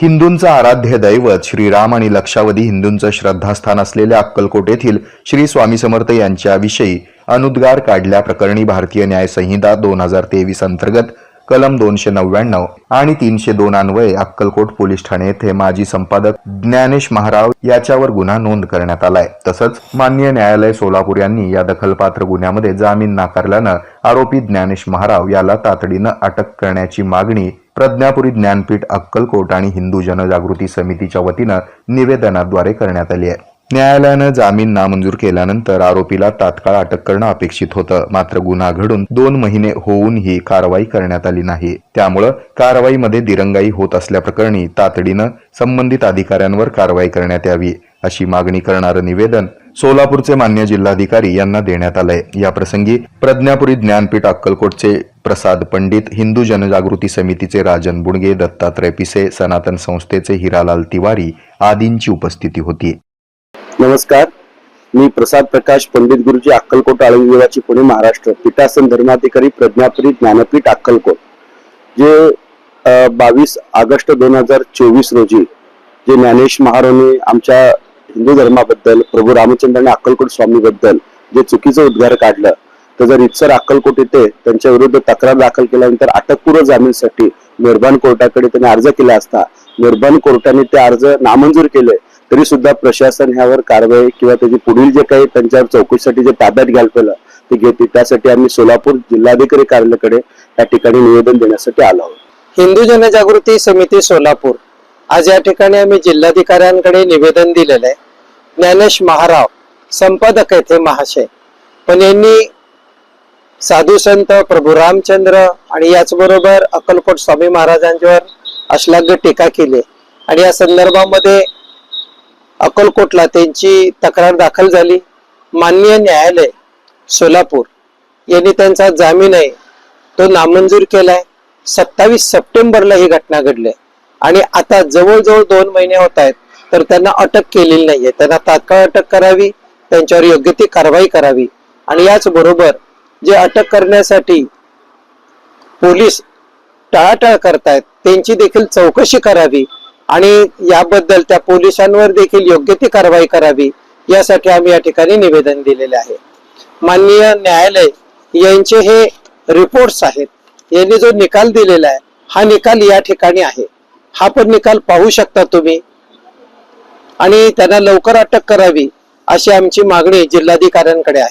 हिंदूंचं आराध्य दैवत श्रीराम आणि लक्षावधी हिंदूंचं श्रद्धास्थान असलेल्या अक्कलकोट येथील श्री स्वामी समर्थ यांच्याविषयी अनुद्गार काढल्याप्रकरणी भारतीय न्यायसंहिता दोन हजार तेवीस अंतर्गत कलम दोनशे नव्याण्णव आणि तीनशे दोन अन्वये अक्कलकोट पोलीस ठाणे येथे माजी संपादक ज्ञानेश महाराव याच्यावर गुन्हा नोंद करण्यात आलाय. तसंच मान्य न्यायालय सोलापूर यांनी या दखलपात्र गुन्ह्यामध्ये जामीन नाकारल्यानं आरोपी ज्ञानेश महाराव याला तातडीनं अटक करण्याची मागणी प्रज्ञापुरी ज्ञानपीठ अक्कलकोट आणि हिंदू जनजागृती समितीच्या वतीनं निवेदनाद्वारे करण्यात आली आहे. न्यायालयानं जामीन नामंजूर केल्यानंतर आरोपीला तात्काळ अटक करणं अपेक्षित होतं. मात्र गुन्हा घडून दोन महिने होऊनही कारवाई करण्यात आली नाही. त्यामुळं कारवाईमध्ये दिरंगाई होत असल्याप्रकरणी तातडीनं संबंधित अधिकाऱ्यांवर कारवाई करण्यात यावी अशी मागणी करणारं निवेदन सोलापूरचे मान्य जिल्हाधिकारी यांना देण्यात आलंय. याप्रसंगी प्रज्ञापुरी ज्ञानपीठ अक्कलकोटचे प्रसाद पंडित हिंदू जनजागृती समितीचे राजन बुडगे दत्तात्रय पिसे सनातन संस्थेचे हिरालाल तिवारी आदींची उपस्थिती होती. नमस्कार. मी प्रसाद प्रकाश पंडित गुरुजी अक्कलकोट आळंदीवाची पुणे महाराष्ट्र. पीठासन धर्माधिकारी प्रज्ञापुरी ज्ञानपीठ अक्कलकोट. जे बावीस ऑगस्ट दोन हजार चोवीस रोजी जे ज्ञानेश महाराणी आमच्या हिंदू धर्माबद्दल प्रभू रामचंद्र आणि अक्कलकोट स्वामीबद्दल जे चुकीचं उद्गार काढलं त्याचा रितसर अक्कलकोट येथे त्यांच्या विरुद्ध तक्रार दाखल केल्यानंतर अटकपूर्व जामीनसाठी मेहरबान कोर्टाकडे त्यांनी अर्ज केला असता मेहरबान कोर्टाने ते अर्ज नामंजूर केले तरी सुद्धा प्रशासन ह्यावर कारवाई किंवा त्याची पुढील जे काही त्यांच्यावर चौकशीसाठी जे ताब्यात घ्यायला पाहिलं ते घेते त्यासाठी आम्ही सोलापूर जिल्हाधिकारी कार्यालयाकडे या ठिकाणी निवेदन देण्यासाठी आलो आहोत. हिंदू जनजागृती समिती सोलापूर. आज या ठिकाणी आम्ही जिल्हाधिकाऱ्यांकडे निवेदन दिलेलं आहे. ज्ञानेश महाराव संपादक आहेत हे महाशय. पण यांनी साधू संत प्रभू रामचंद्र आणि याचबरोबर अक्कलकोट स्वामी महाराजांच्यावर अश्लाघ्य टीका केली आणि या संदर्भामध्ये अक्कलकोटला त्यांची तक्रार दाखल झाली. माननीय न्यायालय सोलापूर यांनी त्यांचा जामीन आहे तो नामंजूर केलाय. सत्तावीस सप्टेंबरला ही घटना घडली आणि आता जवळजवळ दोन महिने होत आहेत तर त्यांना अटक केलेली नाहीये. त्यांना तात्काळ अटक करावी त्यांच्यावर योग्य ती कारवाई करावी आणि याच बरोबर जे अटक करण्यासाठी पोलीस टाळाटाळ करतायत त्यांची देखील चौकशी करावी. आणि याबद्दल त्या पोलिसांवर देखील योग्य ती कारवाई करावी यासाठी आम्ही या ठिकाणी निवेदन दिलेले आहे. माननीय न्यायालय यांचे हे रिपोर्ट्स आहेत यांनी जो निकाल दिलेला आहे हा निकाल या ठिकाणी आहे. हा पण निकाल पाहू शकता तुम्ही. आणि त्यांना लवकर अटक करावी अशी आमची मागणी जिल्हाधिकाऱ्यांकडे आहे.